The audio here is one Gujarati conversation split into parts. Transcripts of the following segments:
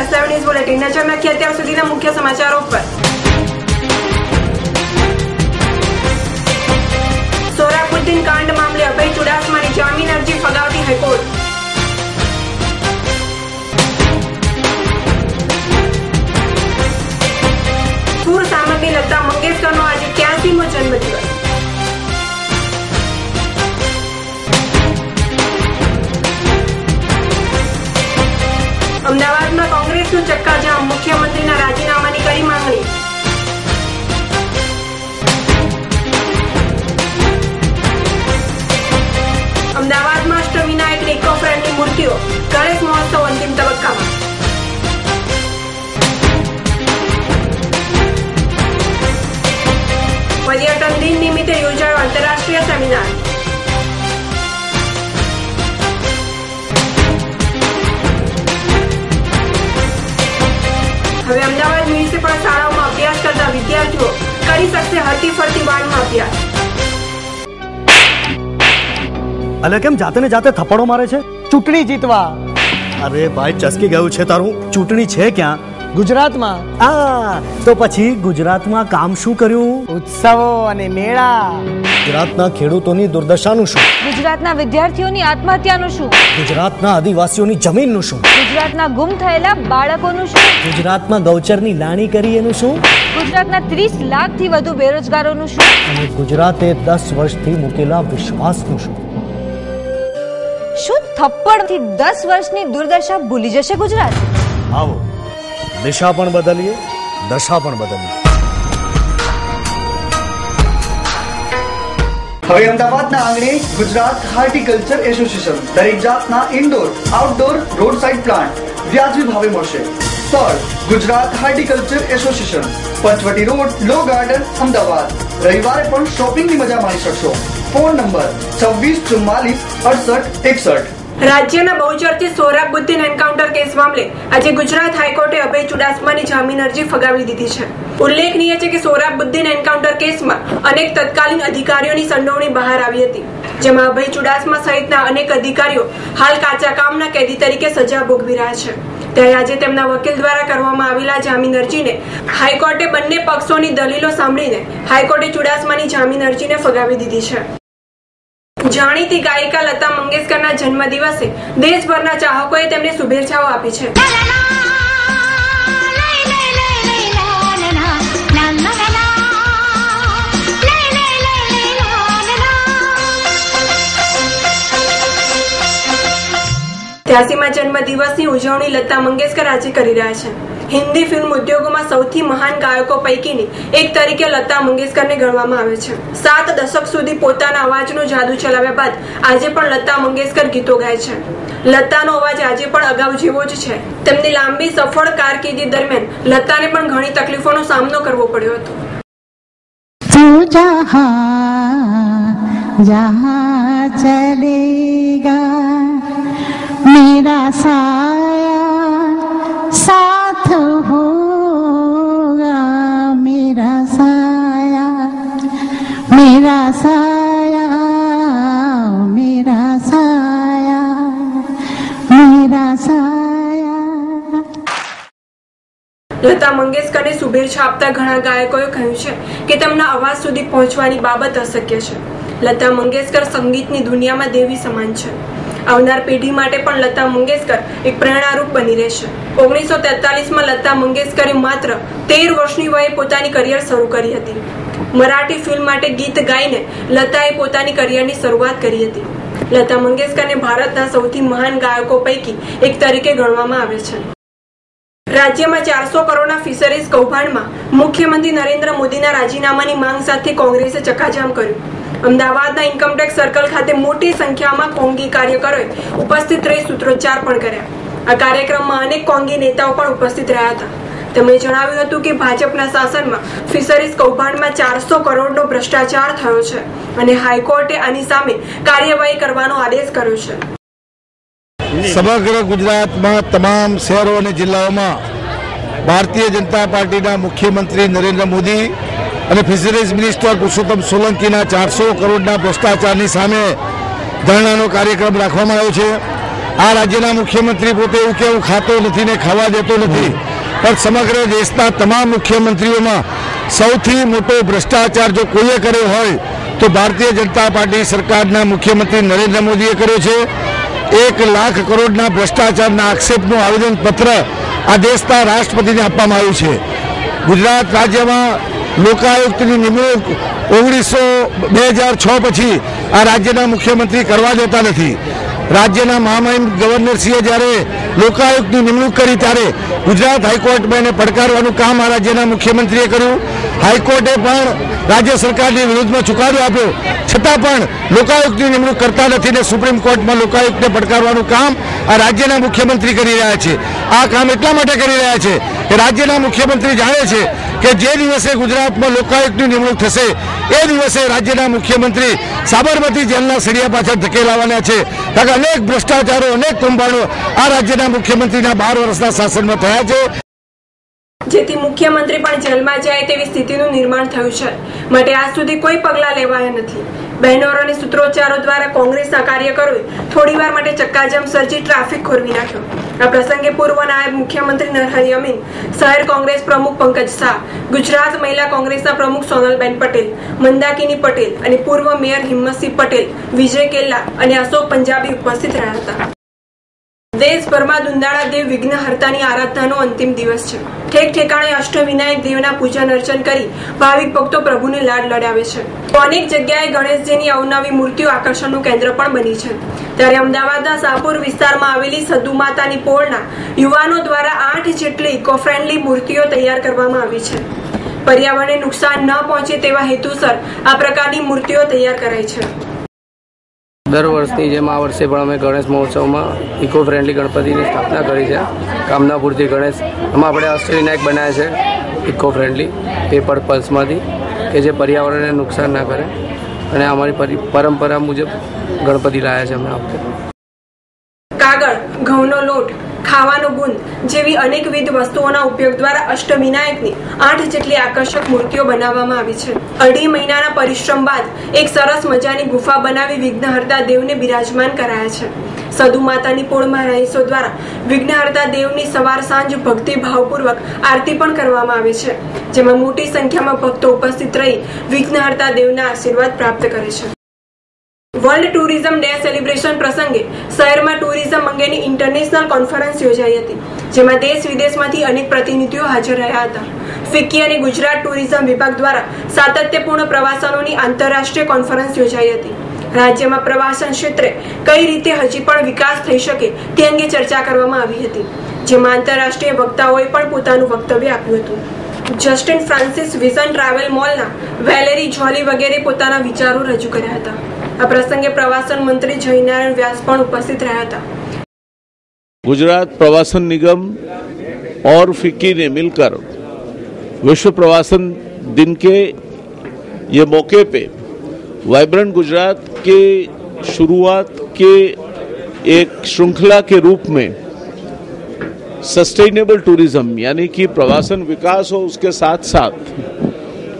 એસ ન્યૂઝ બુલેટિન નજર અત્યાર સુધીના મુખ્ય સમાચારો પર સોરાબુદ્દીન કાંડ મામલે અભય ચુડાસમાની જામીન અરજી ફગાવતી હાઈકોર્ટ સુર સામગ્રી લતા મંગેશકરનો આજે ક્યાસીમો જન્મદિવસ પર્યટન દિન નિમિત્તે યોજાયો આંતરરાષ્ટ્રીય સેમિનાર હવે અમદાવાદ મ્યુનિસિપલ શાળાઓમાં અભ્યાસ કરતા વિદ્યાર્થીઓ કરી શકશે હરતી ફરતી વાનમાં અભ્યાસ અલે કેમ જાતે ને જાતે થપ્પડો મારે છે? ચૂંટણી જીતવા. અરે ભાઈ ચસકી ગયું છે તારું. ચૂંટણી છે ક્યાં? ગુજરાતમાં? આ તો પછી ગુજરાતમાં કામ શું કર્યું? ઉત્સવો અને મેળા. ગુજરાતના ખેડૂતોની દુર્દશાનું શું? ગુજરાતના વિદ્યાર્થીઓની આત્મહત્યાનું શું? ગુજરાતના આદિવાસીઓની જમીનનું શું? ગુજરાતના ગુમ થયેલા બાળકોનું શું? ગુજરાતમાં ગૌચરની લાણી કરી એનું શું? ગુજરાતના ત્રીસ લાખથી વધુ બેરોજગારોનું શું? અને ગુજરાતે દસ વર્ષથી મૂકેલા વિશ્વાસનું શું? શું થપ્પડથી દસ વર્ષની દુર્દશા ભૂલી જશે ગુજરાત? આવો. દિશા પણ બદલીએ, દશા પણ બદલીએ. હવે અમદાવાદના આંગણે ગુજરાત હાર્ટિકલ્ચર એસોસિએશન દરેક જાતના indoor outdoor road side plant વ્યાજબી ભાવે મળશે. સ્થળ Gujarat horticulture association, Panchvati road, law garden, Ahmedabad. રવિવારે પણ શોપિંગની મજા માણી શકશો. ફોન નંબર છવ્વીસ ચુમ્માલીસ અડસઠ એકસઠ. રાજ્યના બહુચર્ચિત સોહરાબુદ્દીન એન્કાઉન્ટર કેસ મામલે આજે ગુજરાત હાઈકોર્ટે અભય ચુડાસમાની જામીન અરજી ફગાવી દીધી છે. ઉલ્લેખનીય છે કે સોહરાબુદ્દીન એન્કાઉન્ટર કેસમાં અનેક તત્કાલીન અધિકારીઓની સંડોવણી બહાર આવી હતી, જેમાં અભય ચુડાસમા સહિતના અનેક અધિકારીઓ હાલ કાચા કામના કેદી તરીકે સજા ભોગવી રહ્યા છે. ત્યારે આજે તેમના વકીલ દ્વારા કરવામાં આવેલા જામીન અરજીને હાઈકોર્ટે બંને પક્ષોની દલીલો સાંભળીને હાઈકોર્ટે ચુડાસમાની જામીન અરજીને ફગાવી દીધી છે. જાણીતી ગાયિકા લતા મંગેશકરના જન્મદિવસે દેશભરના ચાહકોએ તેમને શુભેચ્છાઓ આપી છે. ત્યાસીમાં જન્મ દિવસની ઉજવણી લતા મંગેશકર આજે કરી રહ્યા છે. હિન્દી ફિલ્મ ઉદ્યોગમાં સૌથી મહાન ગાયકો પૈકીની એક તરીકે લતા મંગેશકરને ગણવામાં આવે છે. સાત દશક સુધી પોતાના અવાજનો જાદુ ચલાવ્યા બાદ આજે પણ લતા મંગેશકર ગીતો ગાય છે. લતાનો અવાજ આજે પણ અગાઉ જેવો જ છે. તેમની લાંબી સફળ કારકિર્દી દરમિયાન લતાને પણ ઘણી તકલીફોનો સામનો કરવો પડ્યો હતો. જહાં ચલેગા, મેરા સાથ શુભેચ્છા આપતા ઘણા ગાયકોએ કહ્યું છે કે તેમના અવાજ સુધી પહોંચવાની બાબત અશક્ય છે. લતા મંગેશકર સંગીતની દુનિયામાં દેવી સમાન છે. આવનાર પેઢી માટે પણ લતા મંગેશકર એક પ્રેરણારૂપ બની રહેશે. ઓગણીસો તેતાલીસમાં લતા મંગેશકરે માત્ર તેર વર્ષની વયે પોતાની કરિયર શરૂ કરી હતી. મરાઠી ફિલ્મ માટે ગીત ગાઈને લતાએ પોતાની કરિયરની શરૂઆત કરી હતી. લતા મંગેશકરને ભારતના સૌથી મહાન ગાયકો પૈકી એક તરીકે ગણવામાં આવે છે. રાજ્યમાં ચારસો કરોડના ફિશરીઝ કૌભાંડમાં મુખ્યમંત્રી નરેન્દ્ર મોદીના રાજીનામાની માંગ સાથે કોંગ્રેસે ચકાજામ કર્યું. અમદાવાદના ઇન્કમટેક્સ સર્કલ ખાતે મોટી સંખ્યામાં કોંગી કાર્યકરોએ ઉપસ્થિત રહી સૂત્રોચ્ચાર પણ કર્યા. આ કાર્યક્રમમાં અનેક કોંગી નેતાઓ પણ ઉપસ્થિત રહ્યા હતા. તેમણે જણાવ્યું હતું કે ભાજપના શાસનમાં ફિશરીઝ કૌભાંડમાં ચારસો કરોડનો ભ્રષ્ટાચાર થયો છે અને હાઈકોર્ટે આની સામે કાર્યવાહી કરવાનો આદેશ કર્યો છે. સમગ્ર ગુજરાતમાં તમામ શહેરો અને જિલ્લાઓમાં ભારતીય જનતા પાર્ટીના મુખ્યમંત્રી નરેન્દ્ર મોદી અને ફિશરીઝ મિનિસ્ટર પુરુષોત્તમ સોલંકીના ચારસો કરોડના ભ્રષ્ટાચારની સામે ધરણાનો કાર્યક્રમ રાખવામાં આવ્યો છે. આ રાજ્યના મુખ્યમંત્રી પોતે એવું કે હું ખાતો નથી ને ખાવા દેતો નથી. પણ સમગ્ર દેશના તમામ મુખ્યમંત્રીઓમાં સૌથી મોટો ભ્રષ્ટાચાર જો કોઈએ કર્યો હોય તો ભારતીય જનતા પાર્ટી સરકારના મુખ્યમંત્રી નરેન્દ્ર મોદીએ કર્યો છે. એક લાખ કરોડના ભ્રષ્ટાચારના આક્ષેપનું આવેદનપત્ર આ દેશના રાષ્ટ્રપતિને આપવામાં આવ્યું છે. ગુજરાત રાજ્યમાં લોકાયુક્તની નિમણૂક ઓગણીસો બે હજાર છ પછી આ રાજ્યના મુખ્યમંત્રી કરવા દેતા નથી. રાજ્યના મહામહિમ ગવર્નરશ્રીએ જ્યારે લોકાયુક્તની નિમણૂક કરી ત્યારે ગુજરાત હાઈકોર્ટમાં એને પડકારવાનું કામ આ રાજ્યના મુખ્યમંત્રીએ કર્યું. હાઈકોર્ટે પણ રાજ્ય સરકારની વિરુદ્ધમાં ચુકાદો આપ્યો. છતાં પણ લોકાયુક્તની નિમણૂક કરતા નથી ને સુપ્રીમ કોર્ટમાં લોકાયુક્તને પડકારવાનું કામ આ રાજ્યના મુખ્યમંત્રી કરી રહ્યા છે. આ કામ એટલા માટે કરી રહ્યા છે કે રાજ્યના મુખ્યમંત્રી જાણે છે કે જે દિવસે ગુજરાતમાં લોકાયુક્તની નિમણૂક થશે એ દિવસે રાજ્યના મુખ્યમંત્રી સાબરમતી જેલના સળિયા પાછળ ધકેલાવાના છે. કારણ અનેક ભ્રષ્ટાચારો, અનેક કૌભાંડો આ રાજ્યના મુખ્યમંત્રીના બાર વર્ષના શાસનમાં થયા છે. જેથી મુખ્યમંત્રી પણ જેલમાં જાય તેવી સ્થિતિનું નિર્માણ થયું છે. માટે આજ સુધી કોઈ પગલાં લેવાયા નથી. બહેનોરોની સૂત્રોચ્ચારો દ્વારા કોંગ્રેસના કાર્યકરોએ થોડીવાર માટે ચક્કાજામ સર્જી ટ્રાફિક ખોરવી નાખ્યો. આ પ્રસંગે પૂર્વ નાયબ મુખ્યમંત્રી નરહરી અમીન, શહેર કોંગ્રેસ પ્રમુખ પંકજ શાહ, ગુજરાત મહિલા કોંગ્રેસના પ્રમુખ સોનલબેન પટેલ, મંદાકિની પટેલ અને પૂર્વ મેયર હિંમતસિંહ પટેલ, વિજય કેલ્લા અને અશોક પંજાબી ઉપસ્થિત રહ્યા હતા. દેશભરમાં દુંદાળા દેવ વિઘ્નહર્તાની આરાધનાનો અંતિમ દિવસ છે. ઠેક ઠેકાણે અષ્ટવિનાયક દેવના પૂજન અર્ચન કરી ભાવિક ભક્તો પ્રભુને લાડ લડાવે છે. અનેક જગ્યાએ ગણેશજીની અવનવી મૂર્તિઓ આકર્ષણનું કેન્દ્ર પણ બની છે. ત્યારે અમદાવાદના શાહપુર વિસ્તારમાં આવેલી સદુ માતાની પોળના યુવાનો દ્વારા આઠ જેટલી ઇકો ફ્રેન્ડલી મૂર્તિઓ તૈયાર કરવામાં આવી છે. પર્યાવરણને નુકસાન ન પહોંચે તેવા હેતુસર આ પ્રકારની મૂર્તિઓ તૈયાર કરાઈ છે. દર વર્ષની જેમ આ વર્ષે પણ અમે ગણેશ મહોત્સવમાં ઇકો ફ્રેન્ડલી ગણપતિની સ્થાપના કરી છે. કામનાપુરથી ગણેશ એમાં આપણે અષ્ટવિનાયક બનાવ્યા છે ઇકો ફ્રેન્ડલી પેપર પલ્સમાંથી. કે જે પર્યાવરણને નુકસાન ના કરે અને અમારી પરંપરા મુજબ ગણપતિ લાયા છે અમે વખતે. કાગળ, ઘઉંનો લોટ, ખાવાનો ગુંદ જેવી અનેકવિધ વસ્તુઓના ઉપયોગ દ્વારા અષ્ટવિનાયકની આઠ જેટલી આકર્ષક મૂર્તિઓ બનાવવામાં આવી છે. અઢી મહિનાના પરિશ્રમ બાદ એક સરસ મજાની ગુફા બનાવી વિઘ્નહર્તા દેવને બિરાજમાન કરાયા છે. સદુ માતાની પોળમાં રહીશો દ્વારા વિઘ્નહર્તા દેવની સવાર સાંજ ભક્તિ ભાવપૂર્વક આરતી પણ કરવામાં આવે છે, જેમાં મોટી સંખ્યામાં ભક્તો ઉપસ્થિત રહી વિઘ્નહર્તા દેવના આશીર્વાદ પ્રાપ્ત કરે છે. વર્લ્ડ ટુરિઝમ ડે સેલિબ્રેશન પ્રસંગે શહેરમાં ટુરિઝમ અંગેની ઇન્ટરનેશનલ કોન્ફરન્સ યોજાઈ હતી, જેમાં દેશ વિદેશમાંથી અનેક પ્રતિનિધિઓ હાજર રહ્યા હતા. ફિક્કી અને ગુજરાત ટુરિઝમ વિભાગ દ્વારા સાતત્યપૂર્ણ પ્રવાસનોની આંતરરાષ્ટ્રીય કોન્ફરન્સ યોજાઈ હતી. રાજ્યમાં પ્રવાસન ક્ષેત્રે કઈ રીતે હજી પણ વિકાસ થઈ શકે તે અંગે ચર્ચા કરવામાં આવી હતી જેમાં આંતરરાષ્ટ્રીય વક્તાઓએ પણ પોતાનું વક્તવ્ય આપ્યું હતું જસ્ટિન ફ્રાન્સિસ વિઝન ટ્રાવેલ મોલના વેલેરી જોલી વગેરે પોતાના વિચારો રજૂ કર્યા હતા આ પ્રસંગે પ્રવાસન મંત્રી જયનારાયણ વ્યાસ પણ ઉપસ્થિત રહ્યા હતા गुजरात प्रवासन निगम और फिक्की ने मिलकर विश्व प्रवासन दिन के ये मौके पे वाइब्रेंट गुजरात के शुरुआत के एक श्रृंखला के रूप में सस्टेनेबल टूरिज़्म यानी कि प्रवासन विकास हो उसके साथ साथ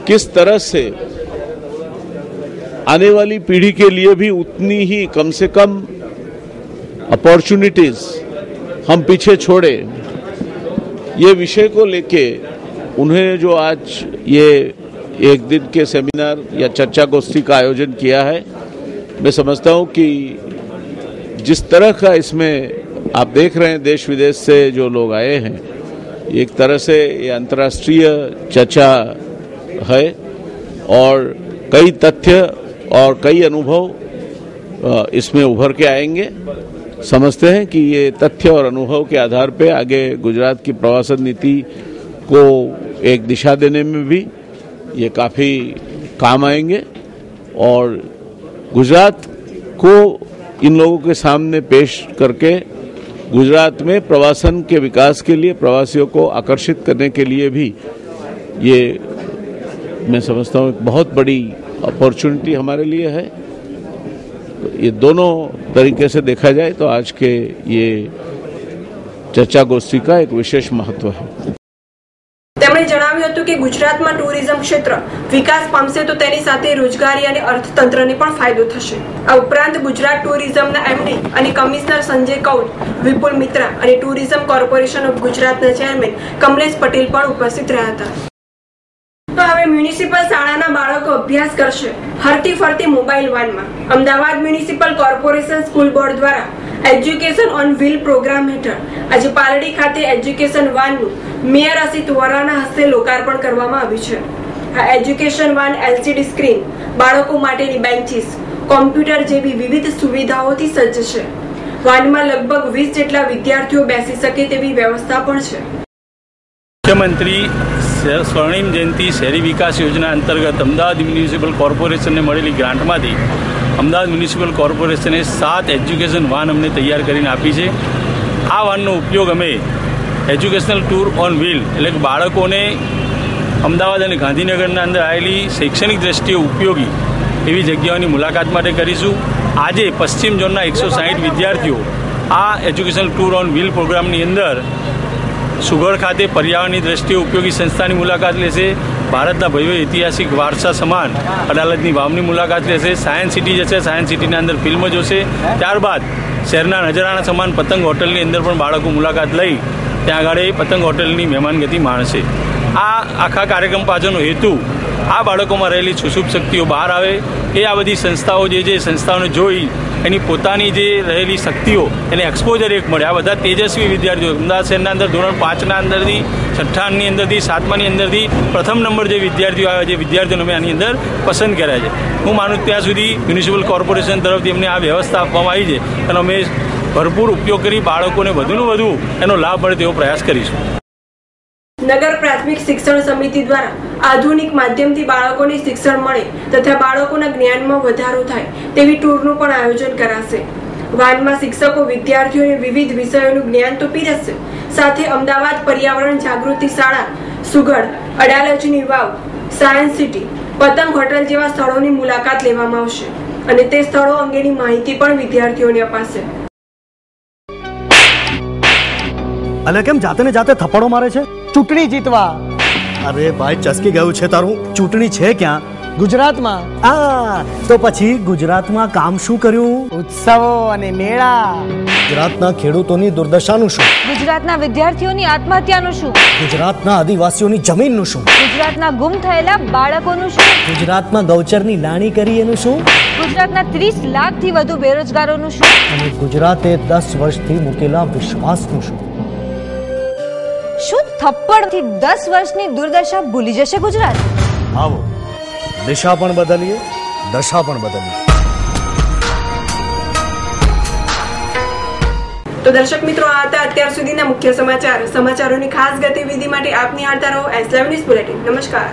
किस तरह से आने वाली पीढ़ी के लिए भी उतनी ही कम से कम अपॉर्चुनिटीज़ हम पीछे छोड़े। ये विषय को लेके उन्हें जो आज ये एक दिन के सेमिनार या चर्चा गोष्ठी का आयोजन किया है। मैं समझता हूँ कि जिस तरह का इसमें आप देख रहे हैं देश विदेश से जो लोग आए हैं, एक तरह से ये अंतर्राष्ट्रीय चर्चा है और कई तथ्य और कई अनुभव इसमें उभर के आएँगे। समझते हैं कि ये तथ्य और अनुभव के आधार पे आगे गुजरात की प्रवासन नीति को एक दिशा देने में भी ये काफ़ी काम आएँगे और गुजरात को इन लोगों के सामने पेश करके गुजरात में प्रवासन के विकास के लिए, प्रवासियों को आकर्षित करने के लिए भी ये मैं समझता हूँ एक बहुत बड़ी अपॉर्चुनिटी हमारे लिए है। तो ये दोनों तरीके से देखा जाए तो आज के ये चर्चा गोष्ठी का एक विशेष महत्व है। કે ગુજરાતમાં ટુરિઝમ ક્ષેત્ર વિકાસ પામશે તો તેની સાથે રોજગારી અને અર્થતંત્રને પણ ફાયદો થશે. આ ઉપરાંત ગુજરાત ટુરિઝમના એમડી અને કમિશનર સંજય કૌલ, વિપુલ મિત્રા અને ટુરિઝમ કોર્પોરેશન ઓફ ગુજરાતના ચેરમેન કમલેશ પટેલ પણ ઉપસ્થિત રહ્યા હતા. તો હવે મ્યુનિસિપલ શાળાના બાળકો અભ્યાસ કરશે. હરતી ફરતી mobile વાનમાં. Ahmedabad municipal corporation school board દ્વારા એજ્યુકેશન ઓન વ્હીલ પ્રોગ્રામ હેઠળ આજે પાલડી ખાતે એજ્યુકેશન વાનનું મેયર અસિત વોરાના હસ્તે લોકાર્પણ કરવામાં આવ્યું છે. આ એજ્યુકેશન વાન એલસીડી સ્ક્રીન બાળકો માટેની બેન્ચીસ, કોમ્પ્યુટર જેવી વિવિધ સુવિધાઓથી સજ્જ છે. વાનમાં લગભગ વીસ જેટલા વિદ્યાર્થીઓ બેસી શકે તેવી વ્યવસ્થા પણ છે. મુખ્યમંત્રી સ્વર્ણિમ જયંતિ શહેરી વિકાસ યોજના અંતર્ગત અમદાવાદ મ્યુનિસિપલ કોર્પોરેશનને મળેલી ગ્રાન્ટમાંથી અમદાવાદ મ્યુનિસિપલ કોર્પોરેશને સાત એજ્યુકેશન વાન અમને તૈયાર કરીને આપી છે. આ વાનનો ઉપયોગ અમે એજ્યુકેશનલ ટૂર ઓન વ્હીલ એટલે કે બાળકોને અમદાવાદ અને ગાંધીનગરના અંદર આવેલી શૈક્ષણિક દ્રષ્ટિએ ઉપયોગી એવી જગ્યાઓની મુલાકાત માટે કરીશું. આજે પશ્ચિમ ઝોનના એકસો સાહીઠ વિદ્યાર્થીઓ આ એજ્યુકેશનલ ટૂર ઓન વ્હીલ પ્રોગ્રામની અંદર સુગર ખાતે પર્યાવરણની દ્રષ્ટિએ ઉપયોગી સંસ્થાની મુલાકાત લેશે. ભારતના ભવ્ય ઐતિહાસિક વારસા સમાન અડાલજની વાવની મુલાકાત લેશે. સાયન્સ સિટી જશે. સાયન્સ સિટીના અંદર ફિલ્મ જોશે. ત્યારબાદ શહેરના નજરાણા સમાન પતંગ હોટલની અંદર પણ બાળકો મુલાકાત લઈ ત્યાં આગળ એ પતંગ હોટલની મહેમાનગતિ માણશે. આ આખા કાર્યક્રમ પાછળનો હેતુ આ બાળકોમાં રહેલી સુષુપ્ત શક્તિઓ બહાર આવે, એ આ બધી સંસ્થાઓ જે જે સંસ્થાઓને જોઈ, એની પોતાની જે રહેલી શક્તિઓ, એને એક્સપોઝર એક મળે. આ બધા તેજસ્વી વિદ્યાર્થીઓ, અમદાવાદ શહેરના અંદર ધોરણ પાંચના અંદરથી છઠ્ઠાની અંદરથી, સાતમાની અંદરથી, પ્રથમ નંબર જે વિદ્યાર્થીઓ આવ્યા છે વિદ્યાર્થીઓને અમે આની અંદર પસંદ કર્યા છે. હું માનું ત્યાં સુધી મ્યુનિસિપલ કોર્પોરેશન તરફથી અમને આ વ્યવસ્થા આપવામાં આવી છે, અને અમે ભરપૂર ઉપયોગ કરી બાળકોને વધુને વધુ એનો લાભ મળે તેવો પ્રયાસ કરીશું. નગર પ્રાથમિક શિક્ષણ સમિતિ દ્વારા આધુનિક માધ્યમથી બાળકોને શિક્ષણ મળે તથા બાળકોના જ્ઞાનમાં વધારો થાય તેવી ટૂરનું પણ આયોજન કરાશે. વાનમાં શિક્ષકો, વિદ્યાર્થીઓને વિવિધ વિષયોનું જ્ઞાન તો પીરસશે સાથે અમદાવાદ પર્યાવરણ જાગૃતિ શાળા, સુગઢ અડાલજની વાવ, સાયન્સ સિટી, પતંગ હોટલ જેવા સ્થળોની મુલાકાત લેવામાં આવશે અને તે સ્થળો અંગેની માહિતી પણ વિદ્યાર્થીઓને અપાશે. અને કેમ જાતે ને જાતે થપ્પડો મારે છે? ચૂંટણી જીતવા. અરે ભાઈ ચસકી ગયું છે તારું. ચૂંટણી છે ક્યાં? ગુજરાતમાં. આ તો પછી ગુજરાતમાં કામ શું કર્યું? ઉત્સવો અને મેળા. ગુજરાતના ખેડૂતોની દુર્દશાનું શું? ગુજરાતના વિદ્યાર્થીઓની આત્મહત્યાનું શું? ગુજરાતના આદિવાસીઓની જમીનનું શું? ગુજરાતના ગુમ થયેલા બાળકોનું શું? ગુજરાતમાં ગૌચરની લાણી કરી એનું શું? ગુજરાતના ત્રીસ લાખથી વધુ બેરોજગારોનું શું? અને ગુજરાતે દસ વર્ષથી મૂકેલા વિશ્વાસનું શું? શું થપ્પડથી દસ વર્ષની દુર્દશા ભૂલી જશે ગુજરાત. આવો. દિશા પણ બદલીએ દશા પણ બદલીએ. તો દર્શક મિત્રો આ હતા અત્યાર સુધીના મુખ્ય સમાચાર. સમાચારોની ખાસ ગતિવિધિ માટે આપની નિહાળતા રહો એસ ન્યૂઝ બુલેટિન. નમસ્કાર.